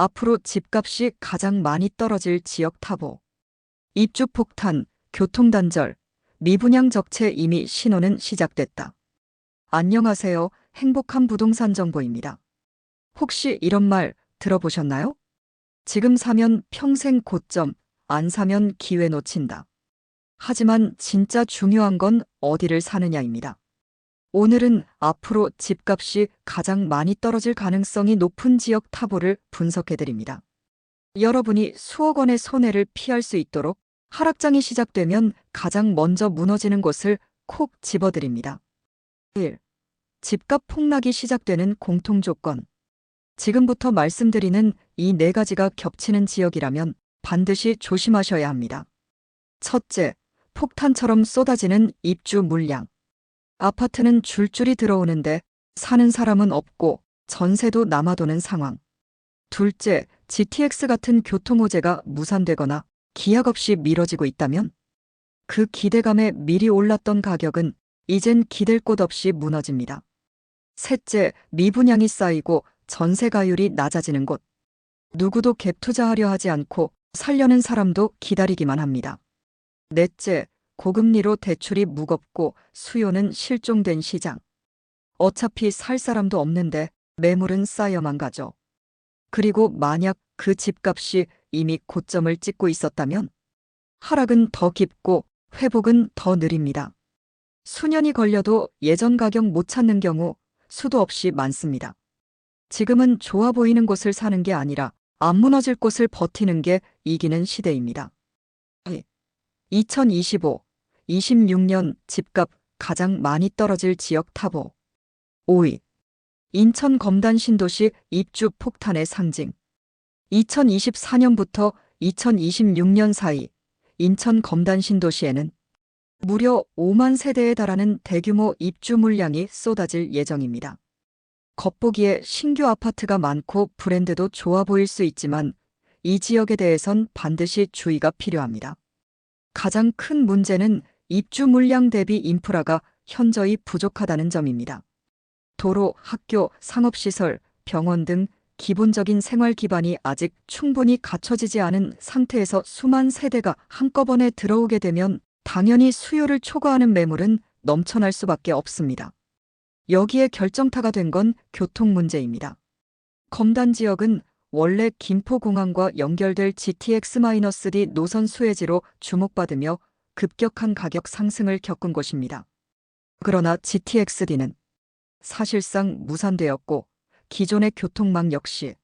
앞으로 집값이 가장 많이 떨어질 지역 타보. 입주 폭탄, 교통단절, 미분양 적체 이미 신호는 시작됐다. 안녕하세요. 행복한 부동산 정보입니다. 혹시 이런 말 들어보셨나요? 지금 사면 평생 고점, 안 사면 기회 놓친다. 하지만 진짜 중요한 건 어디를 사느냐입니다. 오늘은 앞으로 집값이 가장 많이 떨어질 가능성이 높은 지역 타보를 분석해드립니다. 여러분이 수억 원의 손해를 피할 수 있도록 하락장이 시작되면 가장 먼저 무너지는 곳을 콕 집어드립니다. 1. 집값 폭락이 시작되는 공통 조건. 지금부터 말씀드리는 이 네 가지가 겹치는 지역이라면 반드시 조심하셔야 합니다. 첫째, 폭탄처럼 쏟아지는 입주 물량. 아파트는 줄줄이 들어오는데 사는 사람은 없고 전세도 남아도는 상황. 둘째, GTX 같은 교통호재가 무산되거나 기약 없이 미뤄지고 있다면 그 기대감에 미리 올랐던 가격은 이젠 기댈 곳 없이 무너집니다. 셋째, 미분양이 쌓이고 전세가율이 낮아지는 곳. 누구도 갭 투자하려 하지 않고 살려는 사람도 기다리기만 합니다. 넷째, 고금리로 대출이 무겁고 수요는 실종된 시장. 어차피 살 사람도 없는데 매물은 쌓여만 가죠. 그리고 만약 그 집값이 이미 고점을 찍고 있었다면 하락은 더 깊고 회복은 더 느립니다. 수년이 걸려도 예전 가격 못 찾는 경우 수도 없이 많습니다. 지금은 좋아 보이는 곳을 사는 게 아니라 안 무너질 곳을 버티는 게 이기는 시대입니다. 2025, 26년 집값 가장 많이 떨어질 지역 타보. 5위. 인천 검단 신도시 입주 폭탄의 상징. 2024년부터 2026년 사이 인천 검단 신도시에는 무려 5만 세대에 달하는 대규모 입주 물량이 쏟아질 예정입니다. 겉보기에 신규 아파트가 많고 브랜드도 좋아 보일 수 있지만 이 지역에 대해선 반드시 주의가 필요합니다. 가장 큰 문제는 입주 물량 대비 인프라가 현저히 부족하다는 점입니다. 도로, 학교, 상업시설, 병원 등 기본적인 생활 기반이 아직 충분히 갖춰지지 않은 상태에서 수만 세대가 한꺼번에 들어오게 되면 당연히 수요를 초과하는 매물은 넘쳐날 수밖에 없습니다. 여기에 결정타가 된 건 교통 문제입니다. 검단 지역은 원래 김포공항과 연결될 GTX-D 노선 수혜지로 주목받으며 급격한 가격 상승을 겪은 곳입니다. 그러나 GTX-D는 사실상 무산되었고 기존의 교통망 역시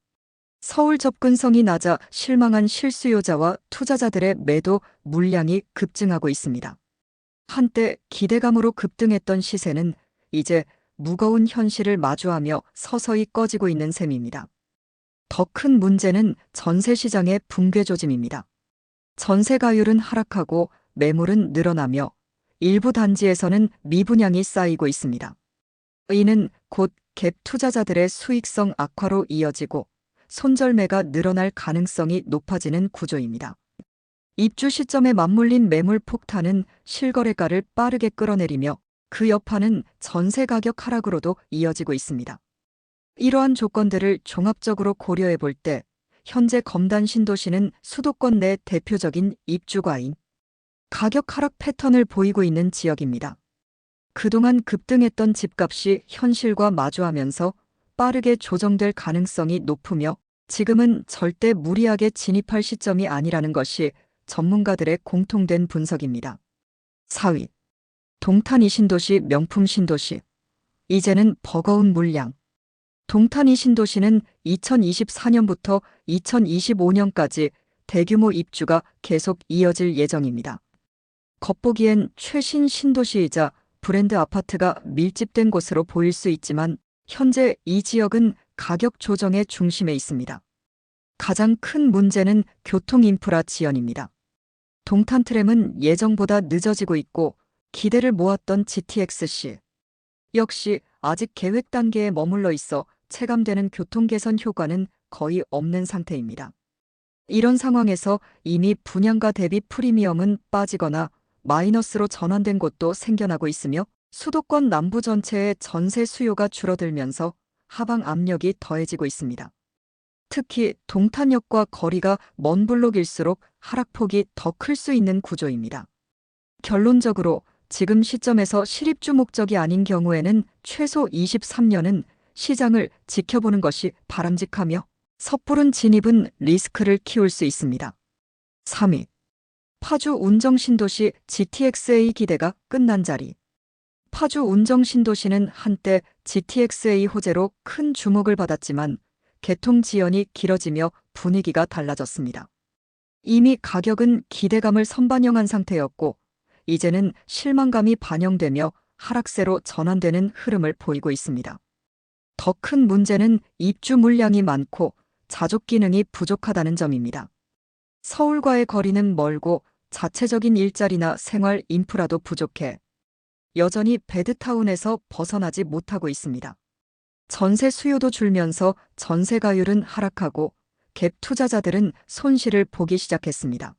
서울 접근성이 낮아 실망한 실수요자와 투자자들의 매도 물량이 급증하고 있습니다. 한때 기대감으로 급등했던 시세는 이제 무거운 현실을 마주하며 서서히 꺼지고 있는 셈입니다. 더 큰 문제는 전세 시장의 붕괴 조짐입니다. 전세가율은 하락하고 매물은 늘어나며 일부 단지에서는 미분양이 쌓이고 있습니다. 이는 곧 갭 투자자들의 수익성 악화로 이어지고 손절매가 늘어날 가능성이 높아지는 구조입니다. 입주 시점에 맞물린 매물 폭탄은 실거래가를 빠르게 끌어내리며 그 여파는 전세 가격 하락으로도 이어지고 있습니다. 이러한 조건들을 종합적으로 고려해 볼 때 현재 검단 신도시는 수도권 내 대표적인 입주과인 가격 하락 패턴을 보이고 있는 지역입니다. 그동안 급등했던 집값이 현실과 마주하면서 빠르게 조정될 가능성이 높으며 지금은 절대 무리하게 진입할 시점이 아니라는 것이 전문가들의 공통된 분석입니다. 4위. 동탄이 신도시 명품 신도시. 이제는 버거운 물량. 동탄이 신도시는 2024년부터 2025년까지 대규모 입주가 계속 이어질 예정입니다. 겉보기엔 최신 신도시이자 브랜드 아파트가 밀집된 곳으로 보일 수 있지만 현재 이 지역은 가격 조정의 중심에 있습니다. 가장 큰 문제는 교통 인프라 지연입니다. 동탄 트램은 예정보다 늦어지고 있고 기대를 모았던 GTX-C 역시 아직 계획 단계에 머물러 있어 체감되는 교통 개선 효과는 거의 없는 상태입니다. 이런 상황에서 이미 분양가 대비 프리미엄은 빠지거나 마이너스로 전환된 곳도 생겨나고 있으며 수도권 남부 전체의 전세 수요가 줄어들면서 하방 압력이 더해지고 있습니다. 특히 동탄역과 거리가 먼 블록일수록 하락폭이 더 클 수 있는 구조입니다. 결론적으로 지금 시점에서 실입주 목적이 아닌 경우에는 최소 23년은 시장을 지켜보는 것이 바람직하며 섣부른 진입은 리스크를 키울 수 있습니다. 3위. 파주 운정신도시 GTXA 기대가 끝난 자리. 파주 운정신도시는 한때 GTXA 호재로 큰 주목을 받았지만 개통 지연이 길어지며 분위기가 달라졌습니다. 이미 가격은 기대감을 선반영한 상태였고 이제는 실망감이 반영되며 하락세로 전환되는 흐름을 보이고 있습니다. 더 큰 문제는 입주 물량이 많고 자족 기능이 부족하다는 점입니다. 서울과의 거리는 멀고 자체적인 일자리나 생활 인프라도 부족해 여전히 베드타운에서 벗어나지 못하고 있습니다. 전세 수요도 줄면서 전세가율은 하락하고 갭 투자자들은 손실을 보기 시작했습니다.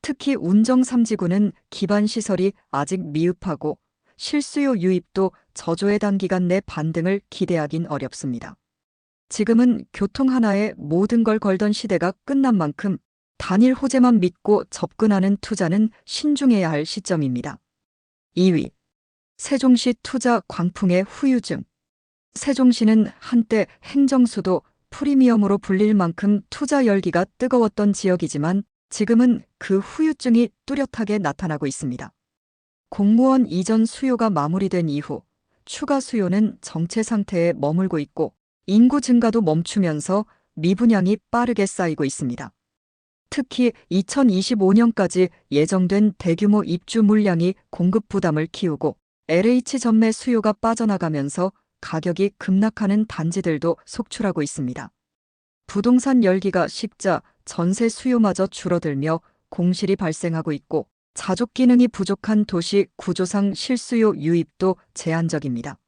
특히 운정 3지구는 기반 시설이 아직 미흡하고 실수요 유입도 저조의 단기간 내 반등을 기대하긴 어렵습니다. 지금은 교통 하나에 모든 걸 걸던 시대가 끝난 만큼 단일 호재만 믿고 접근하는 투자는 신중해야 할 시점입니다. 2위. 세종시 투자 광풍의 후유증. 세종시는 한때 행정수도 프리미엄으로 불릴 만큼 투자 열기가 뜨거웠던 지역이지만 지금은 그 후유증이 뚜렷하게 나타나고 있습니다. 공무원 이전 수요가 마무리된 이후 추가 수요는 정체 상태에 머물고 있고 인구 증가도 멈추면서 미분양이 빠르게 쌓이고 있습니다. 특히 2025년까지 예정된 대규모 입주 물량이 공급 부담을 키우고 LH 전매 수요가 빠져나가면서 가격이 급락하는 단지들도 속출하고 있습니다. 부동산 열기가 식자 전세 수요마저 줄어들며 공실이 발생하고 있고 자족 기능이 부족한 도시 구조상 실수요 유입도 제한적입니다.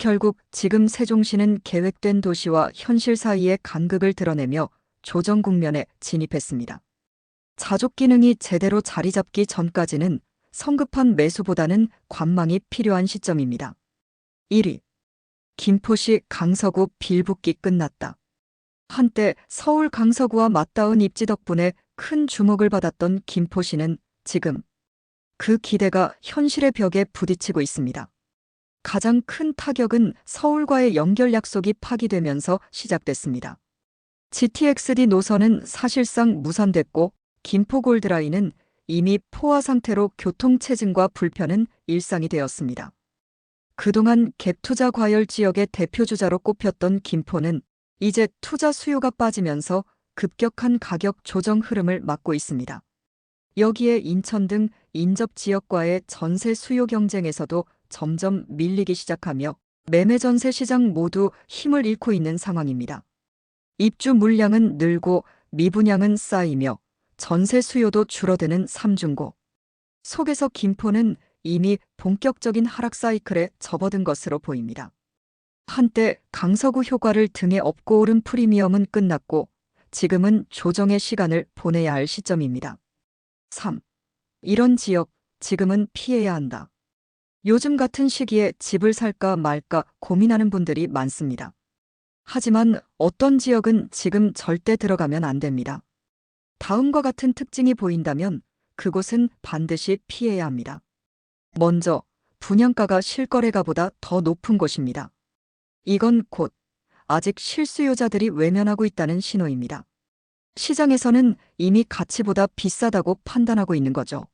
결국 지금 세종시는 계획된 도시와 현실 사이의 간극을 드러내며 조정 국면에 진입했습니다. 자족 기능이 제대로 자리 잡기 전까지는 성급한 매수보다는 관망이 필요한 시점입니다. 1위. 김포시 강서구 빌붙기 끝났다. 한때 서울 강서구와 맞닿은 입지 덕분에 큰 주목을 받았던 김포시는 지금 그 기대가 현실의 벽에 부딪히고 있습니다. 가장 큰 타격은 서울과의 연결 약속이 파기되면서 시작됐습니다. GTXD 노선은 사실상 무산됐고 김포 골드라인은 이미 포화 상태로 교통체증과 불편은 일상이 되었습니다. 그동안 갭투자 과열 지역의 대표주자로 꼽혔던 김포는 이제 투자 수요가 빠지면서 급격한 가격 조정 흐름을 맞고 있습니다. 여기에 인천 등 인접 지역과의 전세 수요 경쟁에서도 점점 밀리기 시작하며 매매 전세 시장 모두 힘을 잃고 있는 상황입니다. 입주 물량은 늘고 미분양은 쌓이며 전세 수요도 줄어드는 삼중고. 속에서 김포는 이미 본격적인 하락 사이클에 접어든 것으로 보입니다. 한때 강서구 효과를 등에 업고 오른 프리미엄은 끝났고 지금은 조정의 시간을 보내야 할 시점입니다. 3. 이런 지역 지금은 피해야 한다. 요즘 같은 시기에 집을 살까 말까 고민하는 분들이 많습니다. 하지만 어떤 지역은 지금 절대 들어가면 안 됩니다. 다음과 같은 특징이 보인다면 그곳은 반드시 피해야 합니다. 먼저 분양가가 실거래가보다 더 높은 곳입니다. 이건 곧 아직 실수요자들이 외면하고 있다는 신호입니다. 시장에서는 이미 가치보다 비싸다고 판단하고 있는 거죠.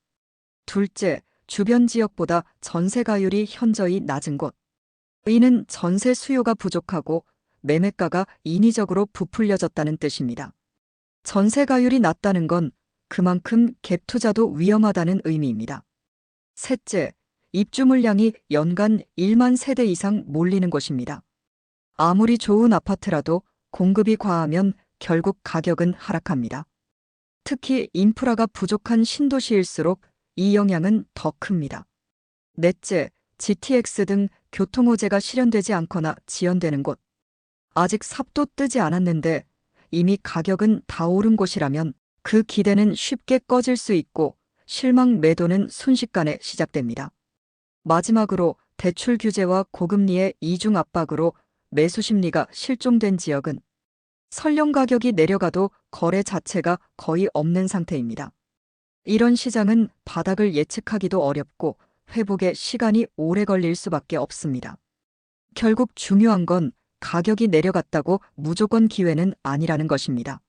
둘째, 주변 지역보다 전세가율이 현저히 낮은 곳. 이는 전세 수요가 부족하고 매매가가 인위적으로 부풀려졌다는 뜻입니다. 전세가율이 낮다는 건 그만큼 갭 투자도 위험하다는 의미입니다. 셋째, 입주 물량이 연간 1만 세대 이상 몰리는 곳입니다. 아무리 좋은 아파트라도 공급이 과하면 결국 가격은 하락합니다. 특히 인프라가 부족한 신도시일수록 이 영향은 더 큽니다. 넷째, GTX 등 교통호재가 실현되지 않거나 지연되는 곳. 아직 삽도 뜨지 않았는데 이미 가격은 다 오른 곳이라면 그 기대는 쉽게 꺼질 수 있고 실망 매도는 순식간에 시작됩니다. 마지막으로 대출 규제와 고금리의 이중 압박으로 매수 심리가 실종된 지역은 설령 가격이 내려가도 거래 자체가 거의 없는 상태입니다. 이런 시장은 바닥을 예측하기도 어렵고 회복에 시간이 오래 걸릴 수밖에 없습니다. 결국 중요한 건 가격이 내려갔다고 무조건 기회는 아니라는 것입니다.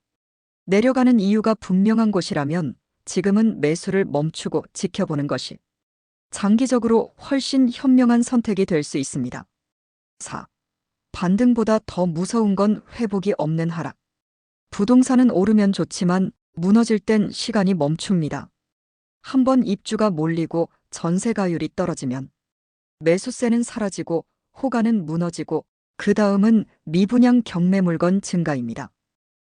내려가는 이유가 분명한 곳이라면 지금은 매수를 멈추고 지켜보는 것이 장기적으로 훨씬 현명한 선택이 될 수 있습니다. 4. 반등보다 더 무서운 건 회복이 없는 하락. 부동산은 오르면 좋지만 무너질 땐 시간이 멈춥니다. 한번 입주가 몰리고 전세가율이 떨어지면 매수세는 사라지고 호가는 무너지고 그 다음은 미분양 경매 물건 증가입니다.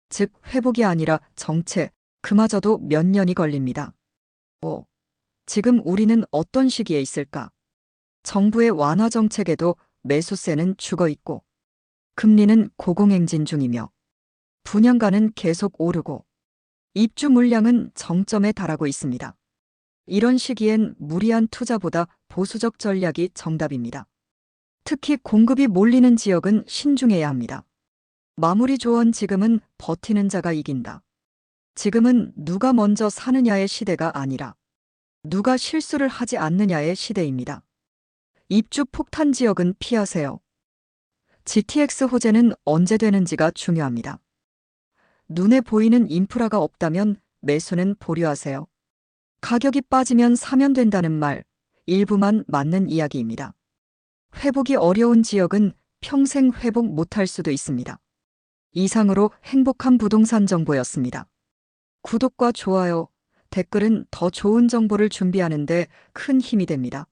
즉 회복이 아니라 정체, 그마저도 몇 년이 걸립니다. 5. 지금 우리는 어떤 시기에 있을까? 정부의 완화 정책에도 매수세는 죽어 있고 금리는 고공행진 중이며 분양가는 계속 오르고 입주 물량은 정점에 달하고 있습니다. 이런 시기엔 무리한 투자보다 보수적 전략이 정답입니다. 특히 공급이 몰리는 지역은 신중해야 합니다. 마무리 조언 지금은 버티는 자가 이긴다. 지금은 누가 먼저 사느냐의 시대가 아니라 누가 실수를 하지 않느냐의 시대입니다. 입주 폭탄 지역은 피하세요. GTX 호재는 언제 되는지가 중요합니다. 눈에 보이는 인프라가 없다면 매수는 보류하세요. 가격이 빠지면 사면 된다는 말, 일부만 맞는 이야기입니다. 회복이 어려운 지역은 평생 회복 못할 수도 있습니다. 이상으로 행복한 부동산 정보였습니다. 구독과 좋아요, 댓글은 더 좋은 정보를 준비하는데 큰 힘이 됩니다.